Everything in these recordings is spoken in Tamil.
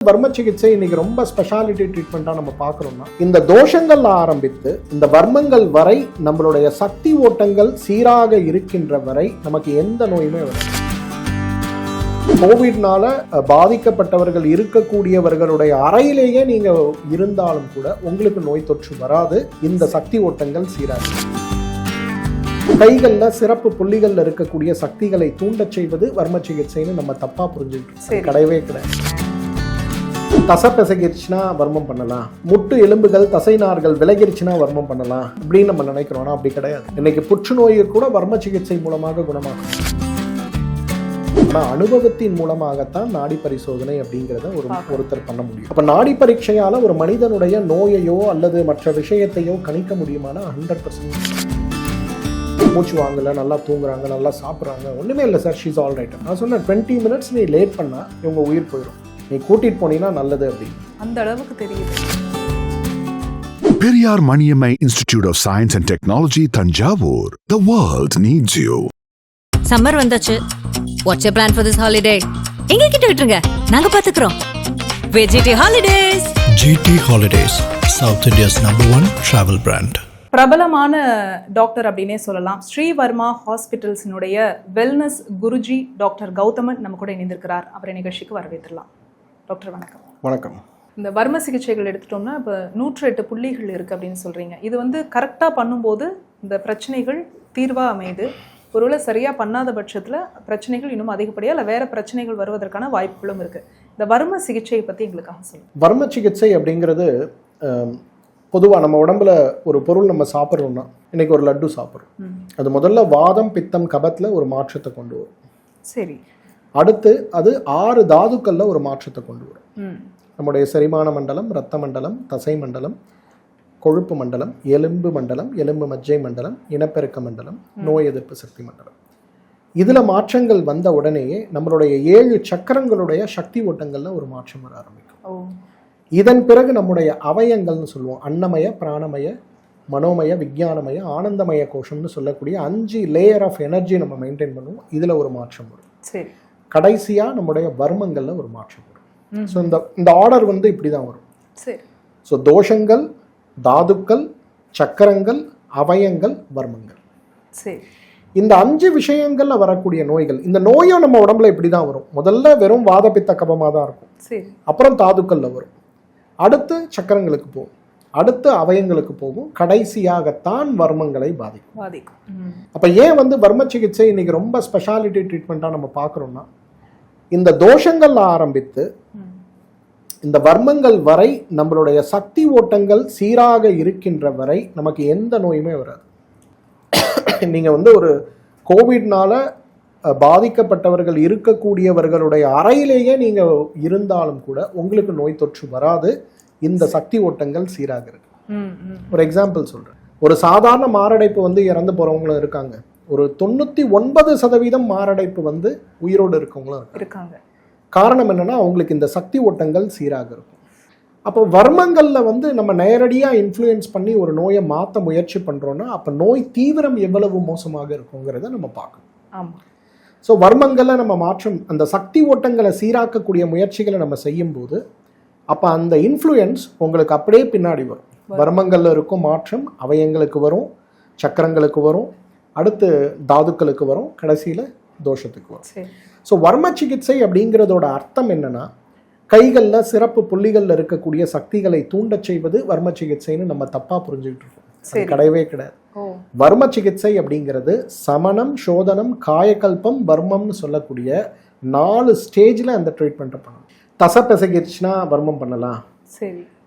வர்ம சிகிச்சை இன்னைக்கு ரொம்ப ஸ்பெஷாலிட்டி ட்ரீட்மெண்ட்டாக நம்ம பார்க்குறோம்னா இந்த தோஷங்கள்ல ஆரம்பித்து இந்த வர்மங்கள் வரை நம்மளுடைய சக்தி ஓட்டங்கள் சீராக இருக்கின்ற வரை நமக்கு எந்த நோயுமே வராது. கோவிட்னால பாதிக்கப்பட்டவர்கள் இருக்கக்கூடியவர்களுடைய அறையிலேயே நீங்க இருந்தாலும் கூட உங்களுக்கு நோய் தொற்று வராது இந்த சக்தி ஓட்டங்கள் சீராக கைகள்ல சிறப்பு புள்ளிகள்ல இருக்கக்கூடிய சக்திகளை தூண்டச் செய்வது வர்ம சிகிச்சைன்னு நம்ம தப்பா புரிஞ்சுக்கிட்டு. கிடையவே கிடையாது. தசை பிசகிருச்சுன்னா வர்மம் பண்ணலாம். முட்டு எலும்புகள் தசை நார்கள் விலகிருச்சுன்னா வர்மம் பண்ணலாம் அப்படின்னு நம்ம நினைக்கிறோம் ஆனால் அப்படி கிடையாது. இன்னைக்கு புற்றுநோயை கூட வர்ம சிகிச்சை மூலமாக குணமாகும் ஆனால் அனுபவத்தின் மூலமாகத்தான் நாடி பரிசோதனை அப்படிங்கிறத ஒரு ஒருத்தர் பண்ண முடியும். அப்போ நாடி பரீட்சையால் ஒரு மனிதனுடைய நோயையோ அல்லது மற்ற விஷயத்தையோ கணிக்க முடியுமான ஹண்ட்ரட் பர்சன்ட் மூச்சு வாங்கல நல்லா தூங்குறாங்க நல்லா சாப்பிட்றாங்க. ஒன்றுமே இல்லை சார் ஷீஸ் ஆல் ரைட் நான் சொன்னேன் டுவெண்ட்டி மினிட்ஸ் நீ லேட் பண்ணால் இவங்க உயிர் போயிடும் நீ கூட்டிட்டு போனீங்கன்னா நல்லது அப்படின்னு அந்த அளவுக்கு தெரியுது. Periyar Maniammai Institute of Science and Technology, Tanjavur. The world needs you. Summer வந்தாச்சு. What's you plan for this holiday எங்க கிட்ட விட்டுருங்க. நாங்க பாத்துக்கிறோம். VGT holidays GT Holidays, South India's number one travel brand. பிரபலமான டாக்டர் அப்படின்னே சொல்லலாம். ஸ்ரீவர்மா ஹாஸ்பிட்டல்ஸினுடைய வெல்னஸ் குருஜி டாக்டர் கௌதமன் நம்ம கூட இணைந்திருக்கிறார். அவரை நிகழ்ச்சிக்கு வரவேற்றலாம். டாக்டர் வணக்கம். வணக்கம். இந்த வர்ம சிகிச்சைகள் எடுத்துட்டோம்னா இப்போ நூற்று எட்டு புள்ளிகள் இருக்குது அப்படின்னு சொல்கிறீங்க இது வந்து கரெக்டாக பண்ணும்போது இந்த பிரச்சனைகள் தீர்வாக அமையுது. ஒருவேளை சரியாக பண்ணாத பட்சத்தில் பிரச்சனைகள் இன்னும் அதிகப்படியாக இல்லை வேறு பிரச்சனைகள் வருவதற்கான வாய்ப்புகளும் இருக்குது இந்த வர்ம சிகிச்சையை பற்றி எங்களுக்காக சொல்லுங்கள் வர்ம சிகிச்சை அப்படிங்கிறது பொதுவாக நம்ம உடம்புல ஒரு பொருள் நம்ம சாப்பிட்றோம்னா இன்னைக்கு ஒரு லட்டு சாப்பிட்றோம். அது முதல்ல வாதம் பித்தம் கபத்தில் ஒரு மாற்றத்தை கொண்டு வரும். சரி. அடுத்து அது ஆறு தாதுக்கள்ல ஒரு மாற்றத்தை கொண்டு வரும். நம்முடைய செரிமான மண்டலம் இரத்த மண்டலம் தசை மண்டலம் கொழுப்பு மண்டலம் எலும்பு மண்டலம் எலும்பு மஜ்ஜை மண்டலம் இனப்பெருக்க மண்டலம் நோய் எதிர்ப்பு சக்தி மண்டலம். இதுல மாற்றங்கள் வந்த உடனேயே நம்மளுடைய ஏழு சக்கரங்களுடைய சக்தி ஓட்டங்கள்ல ஒரு மாற்றம் வர ஆரம்பிக்கும். இதன் பிறகு நம்முடைய அவயங்கள்னு சொல்லுவோம். அன்னமய பிராணமய மனோமய விஞ்ஞானமய ஆனந்தமய கோஷம்னு சொல்லக்கூடிய அஞ்சு லேயர் ஆஃப் எனர்ஜி நம்ம மெயின்டைன் பண்ணுவோம். இதுல ஒரு மாற்றம் வரும். சரி. கடைசியா நம்முடைய வர்மங்கள்ல ஒரு மாற்றம் வரும். ஸோ இந்த இந்த ஆர்டர் வந்து இப்படி தான் வரும். சரி. ஸோ தோஷங்கள் தாதுக்கள் சக்கரங்கள் அவயங்கள் வர்மங்கள். சரி. இந்த அஞ்சு விஷயங்கள்ல வரக்கூடிய நோய்கள் இந்த நோயும் நம்ம உடம்புல இப்படி தான் வரும். முதல்ல வெறும் வாதப்பித்த கபமாக தான் இருக்கும். சரி. அப்புறம் தாதுக்கள்ல வரும். அடுத்து சக்கரங்களுக்கு போகும். அடுத்து அவயங்களுக்கு போகும். கடைசியாகத்தான் வர்மங்களை பாதிக்கும். பாதிக்கும். அப்ப ஏன் வந்து வர்ம சிகிச்சை இன்னைக்கு ரொம்ப ஸ்பெஷாலிட்டி ட்ரீட்மெண்ட்டாக நம்ம பார்க்குறோம்னா இந்த தோஷங்கள்ல ஆரம்பித்து இந்த வர்மங்கள் வரை நம்மளுடைய சக்தி ஓட்டங்கள் சீராக இருக்கின்ற வரை நமக்கு எந்த நோயுமே வராது. நீங்க வந்து ஒரு கோவிட்னால பாதிக்கப்பட்டவர்கள் இருக்கக்கூடியவர்களுடைய அறையிலேயே நீங்க இருந்தாலும் கூட உங்களுக்கு நோய் தொற்று வராது. இந்த சக்தி ஓட்டங்கள் சீராக இருக்கு. ஒரு எக்ஸாம்பிள் சொல்றேன். ஒரு சாதாரண மாரடைப்பு வந்து இறந்து போறவங்களும் இருக்காங்க. ஒரு தொண்ணூத்தி ஒன்பது சதவீதம் மாரடைப்பு வந்து உயிரோடு இருக்கவங்களும் இருக்காங்க. காரணம் என்னன்னா அவங்களுக்கு இந்த சக்தி ஓட்டங்கள் சீராக இருக்கும். அப்போ வர்மங்கள்ல வந்து நம்ம நேரடியாக இன்ஃப்ளூயன்ஸ் பண்ணி ஒரு நோயை மாற்ற முயற்சி பண்றோம்னா அப்போ நோய் தீவிரம் எவ்வளவு மோசமாக இருக்குங்கிறத நம்ம பார்க்கணும். ஆமா. ஸோ வர்மங்களை நம்ம மாற்றம் அந்த சக்தி ஓட்டங்களை சீராக்கக்கூடிய முயற்சிகளை நம்ம செய்யும்போது அப்போ அந்த இன்ஃப்ளூயன்ஸ் உங்களுக்கு அப்படியே பின்னாடி வரும். வர்மங்கள்ல இருக்கும் மாற்றம் அவயங்களுக்கு வரும் சக்கரங்களுக்கு வரும் அடுத்து தாதுக்களுக்கு வரும் கடைசியில் தோஷத்துக்கு வரும். ஸோ வர்ம சிகிச்சை அப்படிங்கிறதோட அர்த்தம் என்னன்னா கைகளில் சிறப்பு புள்ளிகளில் இருக்கக்கூடிய சக்திகளை தூண்டச் செய்வது வர்ம சிகிச்சைன்னு நம்ம தப்பா புரிஞ்சுக்கிட்டு இருக்கோம். கிடையவே கிடையாது. வர்ம சிகிச்சை அப்படிங்கிறது சமணம் சோதனம் காயகல்பம் வர்மம்னு சொல்லக்கூடிய நாலு ஸ்டேஜில் அந்த ட்ரீட்மெண்ட்டை பண்ணணும். தசை வர்மம் பண்ணலாம்.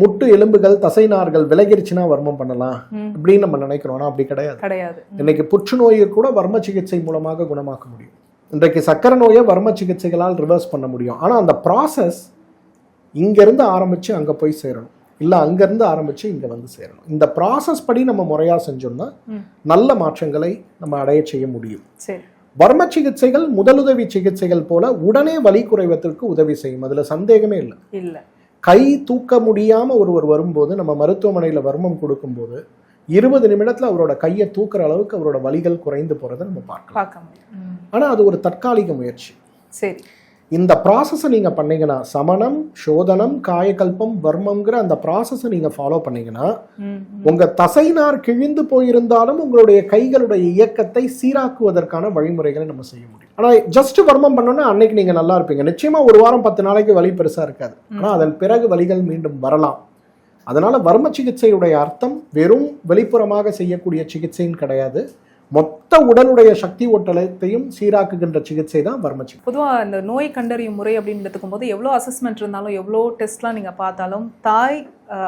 முட்டு எலும்புகள் தசைநார்கள் விலகிருச்சுன்னா வர்மம் பண்ணலாம். அப்படின்னு நம்ம நினைக்கிறோம். ஆனா அப்படி கிடையாது. கிடையாது. இன்னைக்கு புற்றுநோயை கூட வர்ம சிகிச்சை மூலமாக குணமாக்க முடியும். இன்றைக்கு சக்கரை நோயை வர்ம சிகிச்சைகளால் ரிவர்ஸ் பண்ண முடியும். ஆனால் அந்த ப்ராசஸ் இங்கேருந்து ஆரம்பித்து அங்கே போய் சேரணும். இல்லை அங்கேருந்து ஆரம்பித்து இங்கே வந்து சேரணும். இந்த ப்ராசஸ் படி நம்ம முறையாக செஞ்சோம்னா. நல்ல மாற்றங்களை நம்ம அடைய செய்ய முடியும். வர்ம சிகிச்சைகள் முதலுதவி சிகிச்சைகள் போல உடனே வலி குறைவதற்கு உதவி செய்யும். அதில் சந்தேகமே இல்லை. இல்ல. கை தூக்க முடியாமல் ஒருவர் வரும்போது நம்ம மருத்துவமனையில் வர்மம் கொடுக்கும்போது இருபது நிமிடத்தில் அவரோட கையை தூக்குற அளவுக்கு அவரோட வலிகள் குறைந்து போகிறத நம்ம பார்க்கலாம். ஆனால் அது ஒரு தற்காலிக முயற்சி. சரி. இந்த ப்ராசஸை நீங்கள் பண்ணீங்கன்னா சமணம் சோதனம் காயகல்பம் வர்மம்ங்கிற அந்த ப்ராசஸை நீங்கள் ஃபாலோ பண்ணீங்கன்னா ம், உங்க தசைநார் கிழிந்து போயிருந்தாலும் உங்களுடைய கைகளுடைய இயக்கத்தை சீராக்குவதற்கான வழிமுறைகளை நம்ம செய்ய முடியும். ஆனா ஜஸ்ட் வர்மம் பண்ணோன்னா அன்னைக்கு நீங்க நல்லா இருப்பீங்க. நிச்சயமா ஒரு வாரம் பத்து நாளைக்கு வலி பெருசா இருக்காது. ஆனா அதன் பிறகு வலிகள் மீண்டும் வரலாம். அதனால வர்ம சிகிச்சையுடைய அர்த்தம் வெறும் வெளிப்புறமாக செய்யக்கூடிய சிகிச்சைன்னு கிடையாது. மொத்த உடலுடைய சக்தி ஓட்டலத்தையும் சீராக்குகின்ற சிகிச்சை தான் வர்ம சிகிச்சை பொதுவா இந்த நோய் கண்டறியும் முறை அப்படின்னு எடுத்துக்கும் போது எவ்வளோ அசஸ்மெண்ட் இருந்தாலும் எவ்வளோ டெஸ்ட்லாம் நீங்கள் பார்த்தாலும் தாய்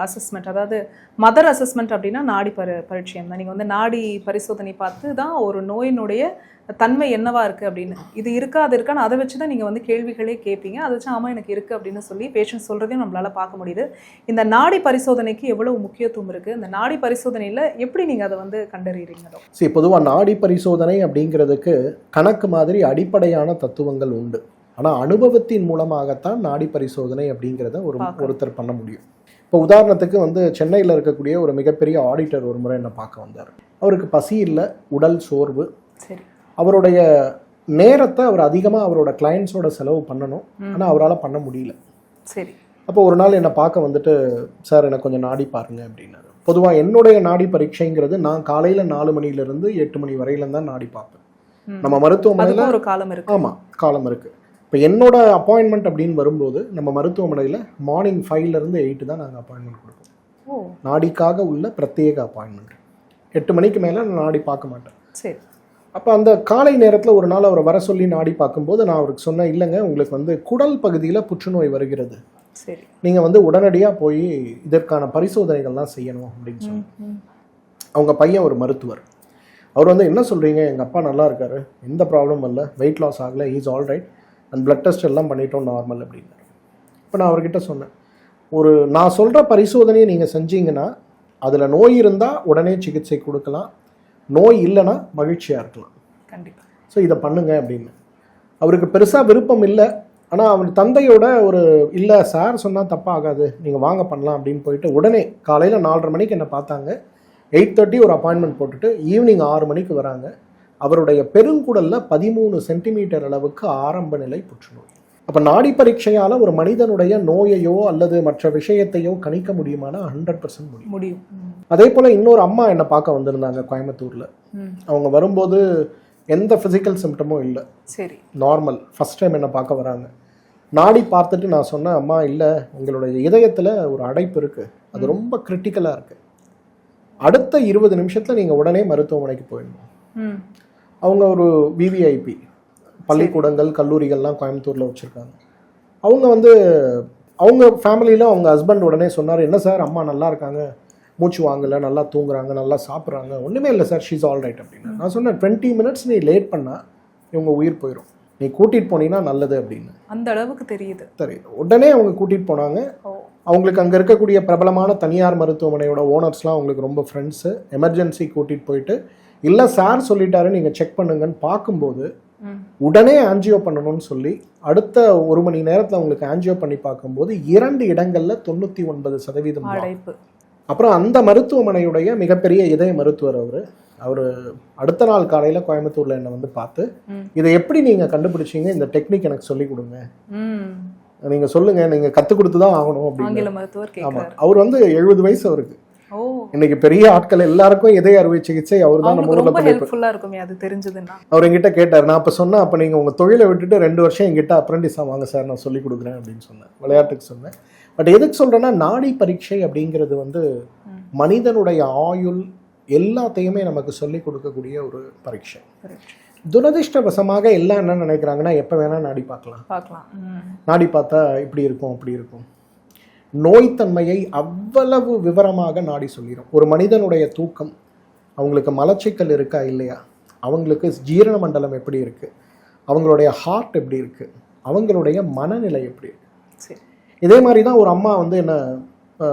அசஸ்மெண்ட் அதாவது மதர் அசஸ்மெண்ட் அப்படின்னா நாடி பரி பரிச்சயம் தான். நீங்க வந்து நாடி பரிசோதனை பார்த்து தான் ஒரு நோயினுடைய தன்மை என்னவா இருக்கு அப்படின்னு. இது இருக்கா அது இருக்கான்னு அதை வச்சு தான் நீங்க வந்து கேள்விகளே கேட்பீங்க அதை வச்சு ஆமா எனக்கு இருக்கு அப்படின்னு சொல்லி பேஷண்ட் சொல்றதையும் நம்மளால பார்க்க முடியுது. இந்த நாடி பரிசோதனைக்கு எவ்வளவு முக்கியத்துவம் இருக்கு? இந்த நாடி பரிசோதனையில எப்படி நீங்க அதை வந்து கண்டறியறீங்களோ சரி பொதுவாக நாடி பரிசோதனை அப்படிங்கிறதுக்கு கணக்கு மாதிரி அடிப்படையான தத்துவங்கள் உண்டு. ஆனால் அனுபவத்தின் மூலமாகத்தான் நாடி பரிசோதனை அப்படிங்கிறத ஒரு. ஒருத்தர் பண்ண முடியும். இப்போ உதாரணத்துக்கு வந்து சென்னையில் இருக்கக்கூடிய ஒரு மிகப்பெரிய ஆடிட்டர் ஒரு முறை என்ன பார்க்க வந்தார். அவருக்கு பசி இல்லை உடல் சோர்வு. சரி. அவருடைய நேரத்தை அவர் அதிகமாக அவரோட கிளையண்ட்ஸோட செலவு பண்ணணும். ஆனால் அவரால் பண்ண முடியல. சரி. அப்போ ஒரு நாள் என்னை பார்க்க வந்துட்டு சார் எனக்கு கொஞ்சம் நாடி பாருங்க அப்படின்னாரு. பொதுவாக என்னுடைய நாடி பரீட்சைங்கிறது நான் காலையில் நாலு மணிலேருந்து எட்டு மணி வரையில தான் நாடி பார்ப்பேன். நம்ம மருத்துவமனையில் ஒரு காலம் இருக்கு. ஆமாம் காலம் இருக்குது இப்போ என்னோட அப்பாயின்மெண்ட் அப்படின்னு வரும்போது நம்ம மருத்துவமனையில் மார்னிங் ஃபைவ்லேருந்து எயிட்டு தான் நாங்கள் அப்பாயின்மெண்ட் கொடுப்போம். ஓ. நாடிக்காக உள்ள பிரத்யேக அப்பாயின்மெண்ட் எட்டு மணிக்கு மேலே நான் நாடி பார்க்க மாட்டேன். சரி. அப்போ அந்த காலை நேரத்தில் ஒரு நாள் அவரை வர சொல்லி நாடி பார்க்கும்போது நான் அவருக்கு சொன்னேன் இல்லைங்க உங்களுக்கு வந்து குடல் பகுதியில் புற்றுநோய் வருகிறது. சரி. நீங்கள் வந்து உடனடியாக போய் இதற்கான பரிசோதனைகள்லாம் செய்யணும் அப்படின்னு சொன்னேன். அவங்க பையன் ஒரு மருத்துவர். அவர் வந்து என்ன சொல்கிறீங்க எங்கள் அப்பா நல்லா இருக்காரு. எந்த ப்ராப்ளம் இல்லை. வெயிட் லாஸ் ஆகலை. Is all right and blood test எல்லாம் பண்ணிட்டோம் நார்மல் அப்படின்னாரு இப்போ நான் அவர்கிட்ட சொன்னேன் ஒரு நான் சொல்கிற பரிசோதனையை நீங்கள் செஞ்சீங்கன்னா அதில் நோய் இருந்தால் உடனே சிகிச்சை கொடுக்கலாம். நோய் இல்லைன்னா மகிழ்ச்சியாக இருக்கலாம். கண்டிப்பா. ஸோ இதை பண்ணுங்க அப்படின்னு. அவருக்கு பெருசாக விருப்பம் இல்லை. ஆனால் அவர் தந்தையோட ஒரு இல்லை சார் சொன்னால் தப்பாகாது. நீங்கள் வாங்க பண்ணலாம் அப்படின்னு போயிட்டு உடனே காலையில் நாலரை மணிக்கு என்னை பார்த்தாங்க. எயிட் தேர்ட்டி ஒரு அப்பாயின்மெண்ட் போட்டுட்டு ஈவினிங் ஆறு மணிக்கு வராங்க. அவருடைய பெருங்குடலில் பதிமூணு சென்டிமீட்டர் அளவுக்கு ஆரம்ப நிலை புற்றுநோய். அப்போ நாடி பரீட்சையால் ஒரு மனிதனுடைய நோயையோ அல்லது மற்ற விஷயத்தையோ கணிக்க முடியுமானா ஹண்ட்ரட் பர்சன்ட் முடியும். முடியும். அதே போல் இன்னொரு அம்மா என்னை பார்க்க வந்திருந்தாங்க கோயம்புத்தூரில். அவங்க வரும்போது எந்த ஃபிசிக்கல் சிம்டமும் இல்லை. சரி. நார்மல் ஃபஸ்ட் டைம் என்னை பார்க்க வராங்க. நாடி பார்த்துட்டு நான் சொன்னேன் அம்மா இல்லை உங்களுடைய இதயத்தில் ஒரு அடைப்பு இருக்குது அது ரொம்ப கிரிட்டிக்கலாக இருக்குது அடுத்த இருபது நிமிஷத்தில் நீங்கள் உடனே மருத்துவமனைக்கு போயிடணும். அவங்க ஒரு விவிஐபி பள்ளிக்கூடங்கள் கல்லூரிகள்லாம் கோயம்புத்தூரில் வச்சுருக்காங்க. அவங்க வந்து அவங்க ஃபேமிலியில் அவங்க ஹஸ்பண்ட் உடனே சொன்னார் என்ன சார் அம்மா நல்லா இருக்காங்க மூச்சு வாங்கலை நல்லா தூங்குறாங்க நல்லா சாப்பிட்றாங்க ஒன்றுமே இல்லை சார் ஷீஸ் ஆல் ரைட் அப்படின்னு. நான் சொன்னேன் டுவெண்ட்டி மினிட்ஸ் நீ லேட் பண்ணால் இவங்க உயிர் போயிடும் நீ கூட்டிகிட்டு போனீங்கன்னா நல்லது அப்படின்னு. அந்த அளவுக்கு தெரியுது. சரி உடனே அவங்க கூட்டிகிட்டு போனாங்க. அவங்களுக்கு அங்கே இருக்கக்கூடிய பிரபலமான தனியார் மருத்துவமனையோட ஓனர்ஸ்லாம் அவங்களுக்கு ரொம்ப ஃப்ரெண்ட்ஸு எமர்ஜென்சி கூட்டிகிட்டு போயிட்டு இல்லை சார் சொல்லிட்டாரு நீங்கள் செக் பண்ணுங்கன்னு பார்க்கும்போது உடனே ஆன்ஜியோ பண்ணணும்னு சொல்லி அடுத்த ஒரு மணி நேரத்தில் அவங்களுக்கு ஆன்ஜியோ பண்ணி பார்க்கும்போது இரண்டு இடங்களில் தொண்ணூற்றி ஒன்பது சதவீதம் அப்புறம் அந்த மருத்துவமனையுடைய மிகப்பெரிய இதய மருத்துவர் அவர் அவர் அடுத்த நாள் காலையில் கோயம்புத்தூரில் என்னை வந்து பார்த்து. இதை எப்படி நீங்கள் கண்டுபிடிச்சீங்க? இந்த டெக்னிக் எனக்கு சொல்லி கொடுங்க. நீங்கள் சொல்லுங்கள் நீங்கள் கற்றுக் கொடுத்து தான் ஆகணும் அப்படின்னு ஆமாம் அவர் வந்து எழுபது வயசு அவருக்கு. இன்னைக்கு பெரிய ஆட்கள் எல்லாருக்கும் இதய அறுவை சிகிச்சை அவர் தான் நம்ம ஊரில் ஹெல்ப்ஃபுல்லா இருக்குமே அது தெரிஞ்சதுன்னா. அவர் என்கிட்ட கேட்டார் நான் அப்போ சொன்னேன் அப்போ நீங்கள் உங்கள் தொழிலை விட்டுட்டு ரெண்டு வருஷம் என்கிட்ட அப்ரெண்டிஸாக வாங்க சார் நான் சொல்லி கொடுக்குறேன் அப்படின்னு சொன்னேன். விளையாட்டுக்கு சொன்னேன். பட் எதுக்கு சொல்கிறேன்னா நாடி பரீட்சை அப்படிங்கிறது வந்து. மனிதனுடைய ஆயுள் எல்லாத்தையுமே நமக்கு சொல்லி கொடுக்கக்கூடிய ஒரு பரீட்சை. துரதிர்ஷ்டவசமாக எல்லாம் என்ன நினைக்கிறாங்கன்னா எப்போ வேணால் நாடி பார்க்கலாம். பார்க்கலாம். நாடி பார்த்தா இப்படி இருக்கும் அப்படி இருக்கும். நோய்த்தன்மையை அவ்வளவு விவரமாக நாடி சொல்லிடும் ஒரு மனிதனுடைய தூக்கம் அவங்களுக்கு மலச்சிக்கல் இருக்கா இல்லையா? அவங்களுக்கு ஜீரண மண்டலம் எப்படி இருக்குது அவங்களுடைய ஹார்ட் எப்படி இருக்குது அவங்களுடைய மனநிலை எப்படி இருக்கு? சரி. இதே மாதிரி தான் ஒரு அம்மா வந்து என்ன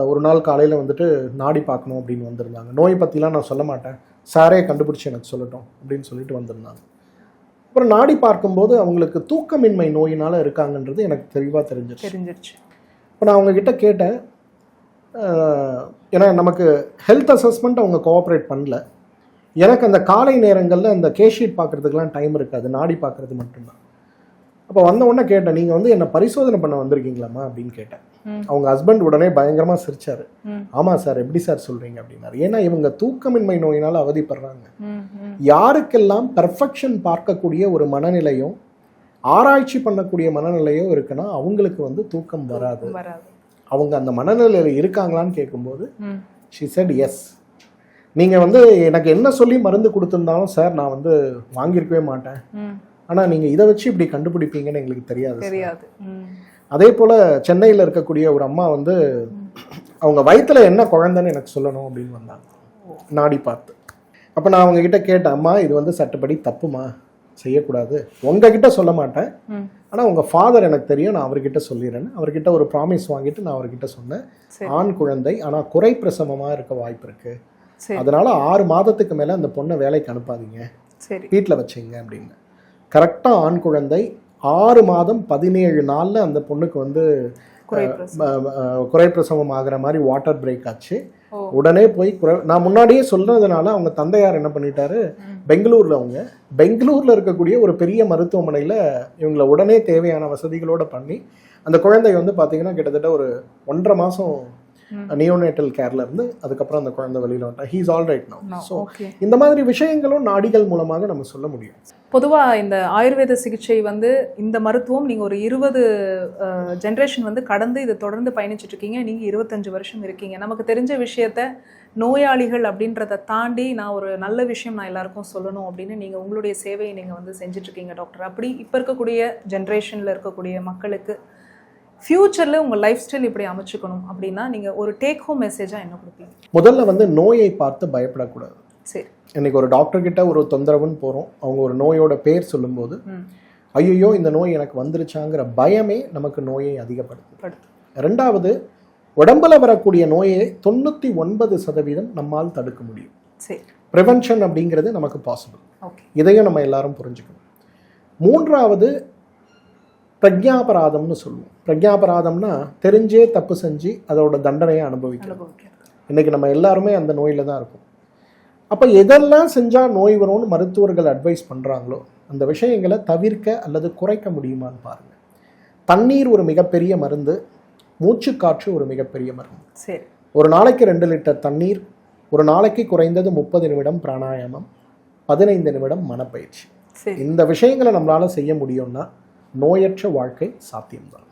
ஒரு நாள் காலையில் வந்துட்டு நாடி பார்க்கணும் அப்படின்னு வந்திருந்தாங்க. நோய் பற்றிலாம் நான் சொல்ல மாட்டேன். சாரே கண்டுபிடிச்சி எனக்கு சொல்லட்டும் அப்படின்னு சொல்லிட்டு வந்திருந்தாங்க. அப்புறம் நாடி பார்க்கும்போது அவங்களுக்கு தூக்கமின்மை நோயினால் இருக்காங்கன்றது எனக்கு தெளிவாக தெரிஞ்சிச்சு தெரிஞ்சிருச்சு. இப்போ நான் அவங்கக்கிட்ட கேட்டேன். ஏன்னா நமக்கு ஹெல்த் அசஸ்மெண்ட் அவங்க கோஆப்ரேட் பண்ணல. எனக்கு அந்த காலை நேரங்களில் அந்த கேஷீட் பார்க்குறதுக்கெலாம் டைம் இருக்காது. நாடி பார்க்குறது மட்டும்தான். அப்போ வந்த உடனே கேட்டேன் நீங்கள் வந்து என்ன பரிசோதனை பண்ண வந்திருக்கீங்களாம்மா? அப்படின்னு கேட்டேன். அவங்க ஹஸ்பண்ட் உடனே பயங்கரமாக சிரிச்சாரு. ஆமாம் சார் எப்படி சார் சொல்கிறீங்க அப்படின்னாரு. ஏன்னா இவங்க தூக்கமின்மை நோயினால் அவதிப்படுறாங்க. யாருக்கெல்லாம் பெர்ஃபெக்ஷன் பார்க்கக்கூடிய ஒரு மனநிலையும் ஆராய்ச்சி பண்ணக்கூடிய மனநிலையும் இருக்குன்னா அவங்களுக்கு வந்து தூக்கம் வராது. அவங்க அந்த மனநிலையில் இருக்காங்களான்னு கேட்கும்போது. ஷி said எஸ் நீங்கள் வந்து எனக்கு என்ன சொல்லி மருந்து கொடுத்துருந்தாலும் சார் நான் வந்து வாங்கியிருக்கவே மாட்டேன். ஆனால் நீங்கள் இதை வச்சு இப்படி கண்டுபிடிப்பீங்கன்னு எங்களுக்கு தெரியாது sir." தெரியாது. அதே போல் சென்னையில் இருக்கக்கூடிய ஒரு அம்மா வந்து அவங்க வயித்துல என்ன குழந்தைன்னு எனக்கு சொல்லணும் அப்படின்னு வந்தாங்க. நாடி பார்த்து. அப்போ நான் அவங்க கிட்ட கேட்டேன் அம்மா இது வந்து சட்டப்படி தப்புமா? செய்யக்கூடாது. உங்ககிட்ட சொல்ல மாட்டேன். ஆனால் உங்கள் ஃபாதர் எனக்கு தெரியும். நான் அவர்கிட்ட சொல்லிடுறேன். அவர்கிட்ட ஒரு ப்ராமிஸ் வாங்கிட்டு நான் அவர்கிட்ட சொன்னேன். ஆண் குழந்தை ஆனால் குறை பிரசவமாக இருக்க வாய்ப்பு இருக்கு. அதனால ஆறு மாதத்துக்கு மேலே அந்த பொண்ணை வேலைக்கு அனுப்பாதீங்க. வீட்டில் வச்சுங்க அப்படின்னு. கரெக்டாக ஆண் குழந்தை ஆறு மாதம் பதினேழு நாளில் அந்த பொண்ணுக்கு வந்து குறை பிரசவம். ஆகிற மாதிரி வாட்டர் பிரேக் ஆச்சு. உடனே போய் நான் முன்னாடியே சொல்றதுனால அவங்க தந்தையார் என்ன பண்ணிட்டாரு? பெங்களூர்ல அவங்க. பெங்களூர்ல இருக்கக்கூடிய ஒரு பெரிய மருத்துவமனையில இவங்களை உடனே தேவையான வசதிகளோட பண்ணி அந்த குழந்தை வந்து பாத்தீங்கன்னா கிட்டத்தட்ட ஒரு ஒன்றரை மாசம் நியோனேட்டல் கேர்ல இருந்து அதுக்கப்புறம் அந்த குழந்தை வெளியில வந்துட்டா he's all right no so. இந்த மாதிரி விஷயங்களும் நாடிகள் மூலமாக நம்ம சொல்ல முடியும். பொதுவா இந்த ஆயுர்வேத சிகிச்சை வந்து இந்த மருத்துவம் நீங்க ஒரு இருபது ஜென்ரேஷன் வந்து கடந்து இதை தொடர்ந்து பயணிச்சுட்டு இருக்கீங்க நீங்க இருபத்தஞ்சு வருஷம் இருக்கீங்க. நமக்கு தெரிஞ்ச விஷயத்த நோயாளிகள் அப்படின்றத தாண்டி நான் ஒரு நல்ல விஷயம் நான் எல்லாருக்கும் சொல்லணும் அப்படின்னு நீங்க உங்களுடைய சேவையை நீங்க வந்து செஞ்சுட்டு இருக்கீங்க டாக்டர். அப்படி இப்போ இருக்கக்கூடிய ஜென்ரேஷன்ல இருக்கக்கூடிய மக்களுக்கு ஃப்யூச்சரில் உங்கள் லைஃப் ஸ்டைல் இப்படி அமைச்சுக்கணும் அப்படின்னா நீங்கள் ஒரு டேக் ஹோம் மெசேஜாக என்ன கொடுப்பீங்க? முதல்ல வந்து நோயை பார்த்து பயப்படக்கூடாது. சரி. இன்னைக்கு ஒரு டாக்டர் கிட்ட ஒரு தொந்தரவுன்னு போகிறோம் அவங்க ஒரு நோயோட பேர் சொல்லும்போது ஐயோ இந்த நோய் எனக்கு வந்துருச்சாங்கிற பயமே நமக்கு நோயை அதிகப்படுத்தும். படுத்து ரெண்டாவது உடம்புல வரக்கூடிய நோயை தொண்ணூற்றி ஒன்பது சதவீதம் நம்மால் தடுக்க முடியும். சரி. ப்ரிவென்ஷன் அப்படிங்கிறது நமக்கு பாசிபிள் ஓகே இதையும் நம்ம எல்லாரும் புரிஞ்சுக்கணும். மூன்றாவது பிரக்ஞாபராதம்னு சொல்லுவோம். பிரக்ஞாபராதம்னா தெரிஞ்சே தப்பு செஞ்சு அதோட தண்டனையை அனுபவிக்கிறது. இன்னைக்கு நம்ம எல்லாருமே அந்த நோயில தான் இருக்கோம். அப்போ எதெல்லாம் செஞ்சால் நோய் வரும்னு மருத்துவர்கள் அட்வைஸ் பண்ணுறாங்களோ அந்த விஷயங்களை தவிர்க்க அல்லது குறைக்க முடியுமான்னு பாருங்க. தண்ணீர் ஒரு மிகப்பெரிய மருந்து மூச்சுக்காற்று ஒரு மிகப்பெரிய மருந்து. சரி. ஒரு நாளைக்கு ரெண்டு லிட்டர் தண்ணீர் ஒரு நாளைக்கு குறைந்தது முப்பது நிமிடம் பிராணாயாமம் பதினைந்து நிமிடம் மனப்பயிற்சி. இந்த விஷயங்களை நம்மளால செய்ய முடியும்னா நோயற்ற வாழ்க்கை சாத்தியம்தான்.